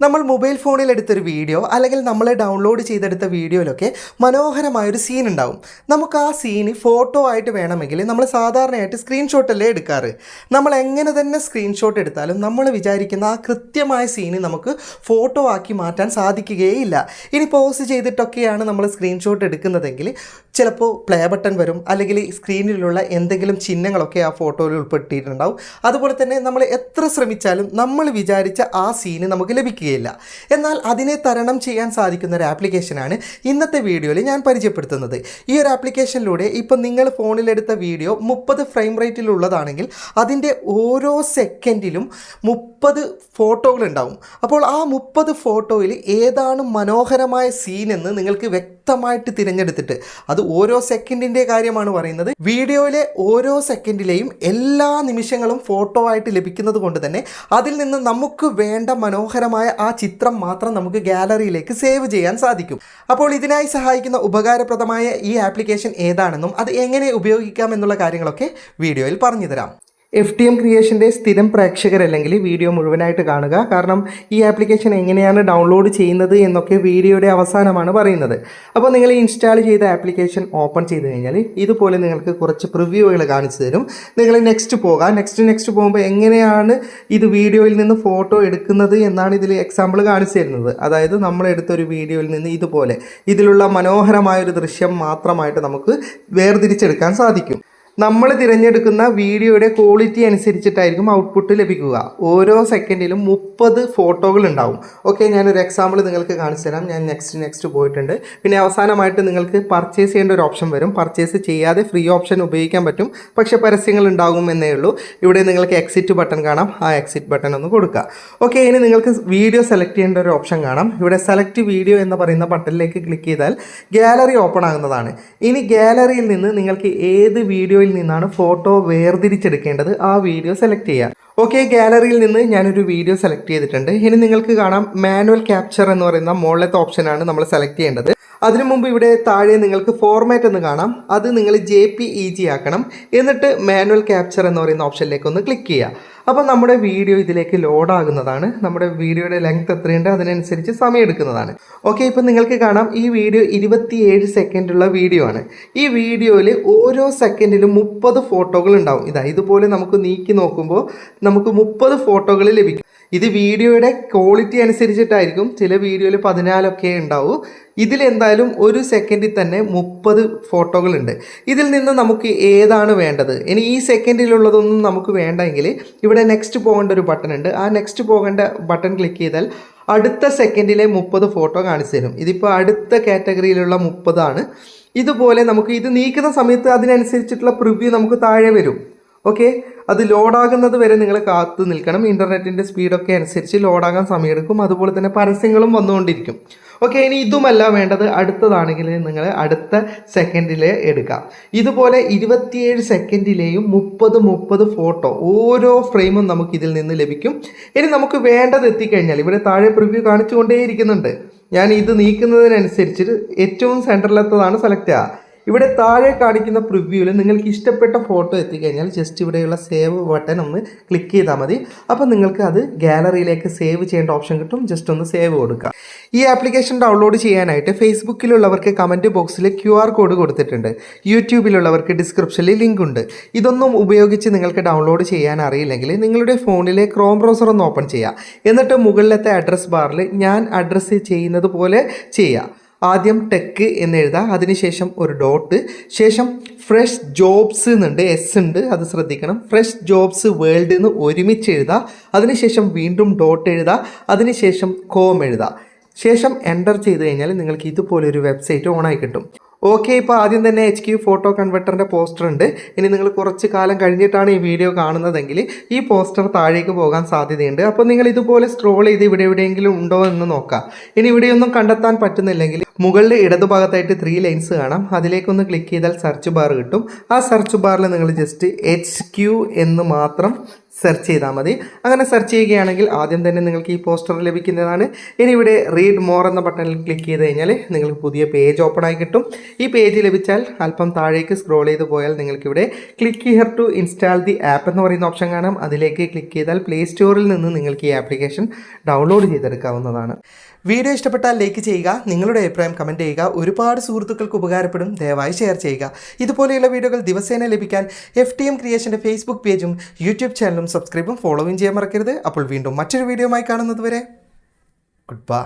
നമ്മൾ മൊബൈൽ ഫോണിൽ എടുത്തൊരു വീഡിയോ അല്ലെങ്കിൽ നമ്മൾ ഡൗൺലോഡ് ചെയ്തെടുത്ത വീഡിയോയിലൊക്കെ മനോഹരമായൊരു സീൻ ഉണ്ടാവും. നമുക്ക് ആ സീന് ഫോട്ടോ ആയിട്ട് വേണമെങ്കിൽ നമ്മൾ സാധാരണയായിട്ട് സ്ക്രീൻഷോട്ടല്ലേ എടുക്കാറ്? നമ്മൾ എങ്ങനെ തന്നെ സ്ക്രീൻഷോട്ട് എടുത്താലും നമ്മൾ വിചാരിക്കുന്ന ആ കൃത്യമായ സീന് നമുക്ക് ഫോട്ടോ ആക്കി മാറ്റാൻ സാധിക്കുകയില്ല. ഇനി പോസ് ചെയ്തിട്ടൊക്കെയാണ് നമ്മൾ സ്ക്രീൻഷോട്ട് എടുക്കുന്നതെങ്കിൽ ചിലപ്പോൾ പ്ലേ ബട്ടൺ വരും അല്ലെങ്കിൽ സ്ക്രീനിലുള്ള എന്തെങ്കിലും ചിഹ്നങ്ങളൊക്കെ ആ ഫോട്ടോയിൽ ഉൾപ്പെടുത്തിയിട്ടുണ്ടാവും അതുപോലെ തന്നെ നമ്മൾ എത്ര ശ്രമിച്ചാലും നമ്മൾ വിചാരിച്ച ആ സീന് നമുക്ക് ലഭിക്കുകയില്ല എന്നാൽ അതിനെ തരണം ചെയ്യാൻ സാധിക്കുന്ന ഒരു ആപ്ലിക്കേഷനാണ് ഇന്നത്തെ വീഡിയോയിൽ ഞാൻ പരിചയപ്പെടുത്തുന്നത്. ഈ ഒരു ആപ്ലിക്കേഷനിലൂടെ ഇപ്പം നിങ്ങൾ ഫോണിലെടുത്ത വീഡിയോ മുപ്പത് ഫ്രെയിം റേറ്റിലുള്ളതാണെങ്കിൽ അതിന്റെ ഓരോ സെക്കൻഡിലും മുപ്പത് ഫോട്ടോകൾ ഉണ്ടാവും അപ്പോൾ ആ മുപ്പത് ഫോട്ടോയിൽ ഏതാണ് മനോഹരമായ സീൻ എന്ന് നിങ്ങൾക്ക് വ്യക്തമായിട്ട് തിരഞ്ഞെടുത്തിട്ട് അത് ഓരോ സെക്കൻഡിന്റെ കാര്യമാണ് പറയുന്നത്. വീഡിയോയിലെ ഓരോ സെക്കൻഡിലെയും എല്ലാ നിമിഷങ്ങളും ഫോട്ടോ ആയിട്ട് ലഭിക്കുന്നത് കൊണ്ട് തന്നെ അതിൽ നിന്ന് നമുക്ക് വേണ്ട മനോഹരമായ ആ ചിത്രം മാത്രം നമുക്ക് ഗാലറിയിലേക്ക് സേവ് ചെയ്യാൻ സാധിക്കും. അപ്പോൾ ഇതിനായി സഹായിക്കുന്ന ഉപകാരപ്രദമായ ഈ ആപ്ലിക്കേഷൻ ഏതാണെന്നും അത് എങ്ങനെ ഉപയോഗിക്കാം എന്നുള്ള കാര്യങ്ങളൊക്കെ വീഡിയോയിൽ പറഞ്ഞു തരാം എഫ് ടി എം ക്രിയേഷന്റെ സ്ഥിരം പ്രേക്ഷകരല്ലെങ്കിൽ വീഡിയോ മുഴുവനായിട്ട് കാണുക. കാരണം ഈ ആപ്ലിക്കേഷൻ എങ്ങനെയാണ് ഡൗൺലോഡ് ചെയ്യുന്നത് എന്നൊക്കെ വീഡിയോയുടെ അവസാനമാണ് പറയുന്നത്. അപ്പോൾ നിങ്ങൾ ഇൻസ്റ്റാൾ ചെയ്ത ആപ്ലിക്കേഷൻ ഓപ്പൺ ചെയ്ത് കഴിഞ്ഞാൽ ഇതുപോലെ നിങ്ങൾക്ക് കുറച്ച് പ്രിവ്യൂകൾ കാണിച്ചു തരും. നിങ്ങൾ നെക്സ്റ്റ് പോകാം. നെക്സ്റ്റ് നെക്സ്റ്റ് പോകുമ്പോൾ എങ്ങനെയാണ് ഇത് വീഡിയോയിൽ നിന്ന് ഫോട്ടോ എടുക്കുന്നത് എന്നാണ് ഇതിൽ എക്സാമ്പിൾ കാണിച്ചു തരുന്നത്. അതായത് നമ്മൾ എടുത്തൊരു വീഡിയോയിൽ നിന്ന് ഇതുപോലെ ഇതിലുള്ള മനോഹരമായൊരു ദൃശ്യം മാത്രമായിട്ട് നമുക്ക് വേർതിരിച്ചെടുക്കാൻ സാധിക്കും. നമ്മൾ തിരഞ്ഞെടുക്കുന്ന വീഡിയോയുടെ ക്വാളിറ്റി അനുസരിച്ചിട്ടായിരിക്കും ഔട്ട്പുട്ട് ലഭിക്കുക. ഓരോ സെക്കൻഡിലും മുപ്പത് ഫോട്ടോകൾ ഉണ്ടാവും. ഓക്കെ ഞാനൊരു എക്സാമ്പിൾ നിങ്ങൾക്ക് കാണിച്ചു തരാം. ഞാൻ നെക്സ്റ്റ് നെക്സ്റ്റ് പോയിട്ടുണ്ട്. പിന്നെ അവസാനമായിട്ട് നിങ്ങൾക്ക് പർച്ചേസ് ചെയ്യേണ്ട ഒരു ഓപ്ഷൻ വരും. പർച്ചേസ് ചെയ്യാതെ ഫ്രീ ഓപ്ഷൻ ഉപയോഗിക്കാൻ പറ്റും. പക്ഷെ പരസ്യങ്ങൾ ഉണ്ടാകും എന്നേ ഉള്ളൂ. ഇവിടെ നിങ്ങൾക്ക് എക്സിറ്റ് ബട്ടൺ കാണാം. ആ എക്സിറ്റ് ബട്ടൺ ഒന്ന് കൊടുക്കുക. ഓക്കെ ഇനി നിങ്ങൾക്ക് വീഡിയോ സെലക്ട് ചെയ്യേണ്ട ഒരു ഓപ്ഷൻ കാണാം. ഇവിടെ സെലക്ട് വീഡിയോ എന്ന് പറയുന്ന ബട്ടണിലേക്ക് ക്ലിക്ക് ചെയ്താൽ ഗാലറി ഓപ്പൺ ആകുന്നതാണ്. ഇനി ഗാലറിയിൽ നിന്ന് നിങ്ങൾക്ക് ഏത് വീഡിയോയിൽ നിന്നാണ് ഫോട്ടോ വേർതിരിച്ചെടുക്കേണ്ടത് ആ വീഡിയോ സെലക്ട് ചെയ്യുക ഓക്കെ ഗാലറിയിൽ നിന്ന് ഞാനൊരു വീഡിയോ സെലക്ട് ചെയ്തിട്ടുണ്ട്. ഇനി നിങ്ങൾക്ക് കാണാം മാനുവൽ ക്യാപ്ചർ എന്ന് പറയുന്ന മുകളിലത്തെ ഓപ്ഷനാണ് നമ്മൾ സെലക്ട് ചെയ്യേണ്ടത്. അതിനു മുമ്പ് ഇവിടെ താഴെ നിങ്ങൾക്ക് ഫോർമാറ്റ് എന്ന് കാണാം. അത് നിങ്ങൾ ജെ പി ഇ ജി ആക്കണം. എന്നിട്ട് മാനുവൽ ക്യാപ്ചർ എന്ന് പറയുന്ന ഓപ്ഷനിലേക്ക് ഒന്ന് ക്ലിക്ക് ചെയ്യുക. അപ്പോൾ നമ്മുടെ വീഡിയോ ഇതിലേക്ക് ലോഡാകുന്നതാണ്. നമ്മുടെ വീഡിയോയുടെ ലെങ്ത് എത്രയുണ്ട്? അതിനനുസരിച്ച് സമയം എടുക്കുന്നതാണ്. ഓക്കെ ഇപ്പം നിങ്ങൾക്ക് കാണാം ഈ വീഡിയോ ഇരുപത്തിയേഴ് സെക്കൻഡുള്ള വീഡിയോ ആണ്. ഈ വീഡിയോയിൽ ഓരോ സെക്കൻഡിലും മുപ്പത് ഫോട്ടോകൾ ഉണ്ടാവും. ഇതാ ഇതുപോലെ നമുക്ക് നീക്കി നോക്കുമ്പോൾ നമുക്ക് മുപ്പത് ഫോട്ടോകൾ ലഭിക്കും. ഇത് വീഡിയോയുടെ ക്വാളിറ്റി അനുസരിച്ചിട്ടായിരിക്കും. ചില വീഡിയോയിൽ പതിനാലൊക്കെ ഉണ്ടാവും. ഇതിലെന്തായാലും ഒരു സെക്കൻഡിൽ തന്നെ മുപ്പത് ഫോട്ടോകളുണ്ട്. ഇതിൽ നിന്ന് നമുക്ക് ഏതാണ് വേണ്ടത്? ഇനി ഈ സെക്കൻഡിലുള്ളതൊന്നും നമുക്ക് വേണ്ടെങ്കിൽ ഇവിടെ നെക്സ്റ്റ് പോകേണ്ട ഒരു ബട്ടൺ ഉണ്ട്. ആ നെക്സ്റ്റ് പോകേണ്ട ബട്ടൺ ക്ലിക്ക് ചെയ്താൽ അടുത്ത സെക്കൻഡിലെ മുപ്പത് ഫോട്ടോ കാണിച്ചു തരും. ഇതിപ്പോൾ അടുത്ത കാറ്റഗറിയിലുള്ള മുപ്പതാണ്. ഇതുപോലെ നമുക്ക് ഇത് നീക്കുന്ന സമയത്ത് അതിനനുസരിച്ചിട്ടുള്ള പ്രിവ്യൂ നമുക്ക് താഴെ വരും. ഓക്കെ അത് ലോഡാകുന്നത് വരെ നിങ്ങൾ കാത്തു നിൽക്കണം. ഇന്റർനെറ്റിന്റെ സ്പീഡൊക്കെ അനുസരിച്ച് ലോഡാകാൻ സമയമെടുക്കും. അതുപോലെ തന്നെ പരസ്യങ്ങളും വന്നുകൊണ്ടിരിക്കും. ഓക്കെ ഇനി ഇതുമല്ല വേണ്ടത്. അടുത്തതാണെങ്കിൽ നിങ്ങൾ അടുത്ത സെക്കൻഡിൽ എടുക്കാം. ഇതുപോലെ ഇരുപത്തിയേഴ് സെക്കൻഡിലെയും മുപ്പത് മുപ്പത് ഫോട്ടോ ഓരോ ഫ്രെയിമും നമുക്ക് ഇതിൽ നിന്ന് ലഭിക്കും. ഇനി നമുക്ക് വേണ്ടത് എത്തിക്കഴിഞ്ഞാൽ ഇവിടെ താഴെ പ്രിവ്യൂ കാണിച്ചുകൊണ്ടേയിരിക്കുന്നുണ്ട്. ഞാൻ ഇത് നീക്കുന്നതിനനുസരിച്ച് ഏറ്റവും സെന്ററിലെത്തതാണ് സെലക്ട് ചെയ്യുക ഇവിടെ താഴെ കാണിക്കുന്ന പ്രിവ്യൂവിൽ നിങ്ങൾക്ക് ഇഷ്ടപ്പെട്ട ഫോട്ടോ എത്തിക്കഴിഞ്ഞാൽ ജസ്റ്റ് ഇവിടെയുള്ള സേവ് ബട്ടൺ ഒന്ന് ക്ലിക്ക് ചെയ്താൽ മതി. അപ്പോൾ നിങ്ങൾക്ക് അത് ഗാലറിയിലേക്ക് സേവ് ചെയ്യേണ്ട ഓപ്ഷൻ കിട്ടും. ജസ്റ്റ് ഒന്ന് സേവ് കൊടുക്കുക ഈ ആപ്ലിക്കേഷൻ ഡൗൺലോഡ് ചെയ്യാനായിട്ട് ഫേസ്ബുക്കിലുള്ളവർക്ക് കമന്റ് ബോക്സിൽ ക്യു ആർ കോഡ് കൊടുത്തിട്ടുണ്ട്. യൂട്യൂബിലുള്ളവർക്ക് ഡിസ്ക്രിപ്ഷനിൽ ലിങ്ക് ഉണ്ട്. ഇതൊന്നും ഉപയോഗിച്ച് നിങ്ങൾക്ക് ഡൗൺലോഡ് ചെയ്യാൻ അറിയില്ലെങ്കിൽ നിങ്ങളുടെ ഫോണിലെ ക്രോം ബ്രൗസർ ഒന്ന് ഓപ്പൺ ചെയ്യുക എന്നിട്ട് മുകളിലത്തെ അഡ്രസ് ബാറിൽ ഞാൻ അഡ്രസ്സ് ചെയ്യുന്നത് പോലെ ചെയ്യുക ആദ്യം ടെക്ക് എന്ന് എഴുതുക അതിനുശേഷം ഒരു ഡോട്ട്. ശേഷം ഫ്രഷ് ജോബ്സ് എന്നുണ്ട്. എസ് ഉണ്ട്. അത് ശ്രദ്ധിക്കണം. ഫ്രഷ് ജോബ്സ് വേൾഡ് എന്ന് ഒരുമിച്ച് എഴുതുക അതിനുശേഷം വീണ്ടും ഡോട്ട് എഴുതുക അതിനുശേഷം കോം എഴുതുക ശേഷം എന്റർ ചെയ്ത് കഴിഞ്ഞാൽ നിങ്ങൾക്ക് ഇതുപോലൊരു വെബ്സൈറ്റ് ഓണായി കിട്ടും. ഓക്കെ ഇപ്പോൾ ആദ്യം തന്നെ എച്ച് ക്യു ഫോട്ടോ കൺവെർട്ടറിന്റെ പോസ്റ്റർ ഉണ്ട്. ഇനി നിങ്ങൾ കുറച്ച് കാലം കഴിഞ്ഞിട്ടാണ് ഈ വീഡിയോ കാണുന്നതെങ്കിൽ ഈ പോസ്റ്റർ താഴേക്ക് പോകാൻ സാധ്യതയുണ്ട്. അപ്പോൾ നിങ്ങൾ ഇതുപോലെ സ്ക്രോൾ ചെയ്ത് ഇവിടെ എവിടെയെങ്കിലും ഉണ്ടോ എന്ന് നോക്കാം. ഇനി ഇവിടെയൊന്നും കണ്ടെത്താൻ പറ്റുന്നില്ലെങ്കിൽ മുകളിൽ ഇടതുഭാഗത്തായിട്ട് ത്രീ ലൈൻസ് കാണാം. അതിലേക്കൊന്ന് ക്ലിക്ക് ചെയ്താൽ സെർച്ച് ബാർ കിട്ടും. ആ സെർച്ച് ബാറിൽ നിങ്ങൾ ജസ്റ്റ് എച്ച് ക്യു എന്ന് മാത്രം സെർച്ച് ചെയ്താൽ മതി. അങ്ങനെ സെർച്ച് ചെയ്യുകയാണെങ്കിൽ ആദ്യം തന്നെ നിങ്ങൾക്ക് ഈ പോസ്റ്റർ ലഭിക്കുന്നതാണ്. ഇനി ഇവിടെ റീഡ് മോർ എന്ന ബട്ടണിൽ ക്ലിക്ക് ചെയ്ത് കഴിഞ്ഞാൽ നിങ്ങൾക്ക് പുതിയ പേജ് ഓപ്പൺ ആയി കിട്ടും. ഈ പേജ് ലഭിച്ചാൽ അല്പം താഴേക്ക് സ്ക്രോൾ ചെയ്ത് പോയാൽ നിങ്ങൾക്കിവിടെ click here to install the app എന്ന് പറയുന്ന ഓപ്ഷൻ കാണാം. അതിലേക്ക് ക്ലിക്ക് ചെയ്താൽ പ്ലേ സ്റ്റോറിൽ നിന്ന് നിങ്ങൾക്ക് ഈ ആപ്ലിക്കേഷൻ ഡൗൺലോഡ് ചെയ്തെടുക്കാവുന്നതാണ്. വീഡിയോ ഇഷ്ടപ്പെട്ടാൽ ലൈക്ക് ചെയ്യുക. നിങ്ങളുടെ അഭിപ്രായം കമന്റ് ചെയ്യുക. ഒരുപാട് സുഹൃത്തുക്കൾക്ക് ഉപകാരപ്പെടും. ദയവായി ഷെയർ ചെയ്യുക. ഇതുപോലെയുള്ള വീഡിയോകൾ ദിവസേന ലഭിക്കാൻ എഫ് ടി എം ക്രിയേഷന്റെ ഫേസ്ബുക്ക് പേജും യൂട്യൂബ് ചാനലും സബ്സ്ക്രൈബും ഫോളോയും ചെയ്യാൻ മറക്കരുത്. അപ്പോൾ വീണ്ടും മറ്റൊരു വീഡിയോയുമായി കാണുന്നത് വരെ ഗുഡ് ബൈ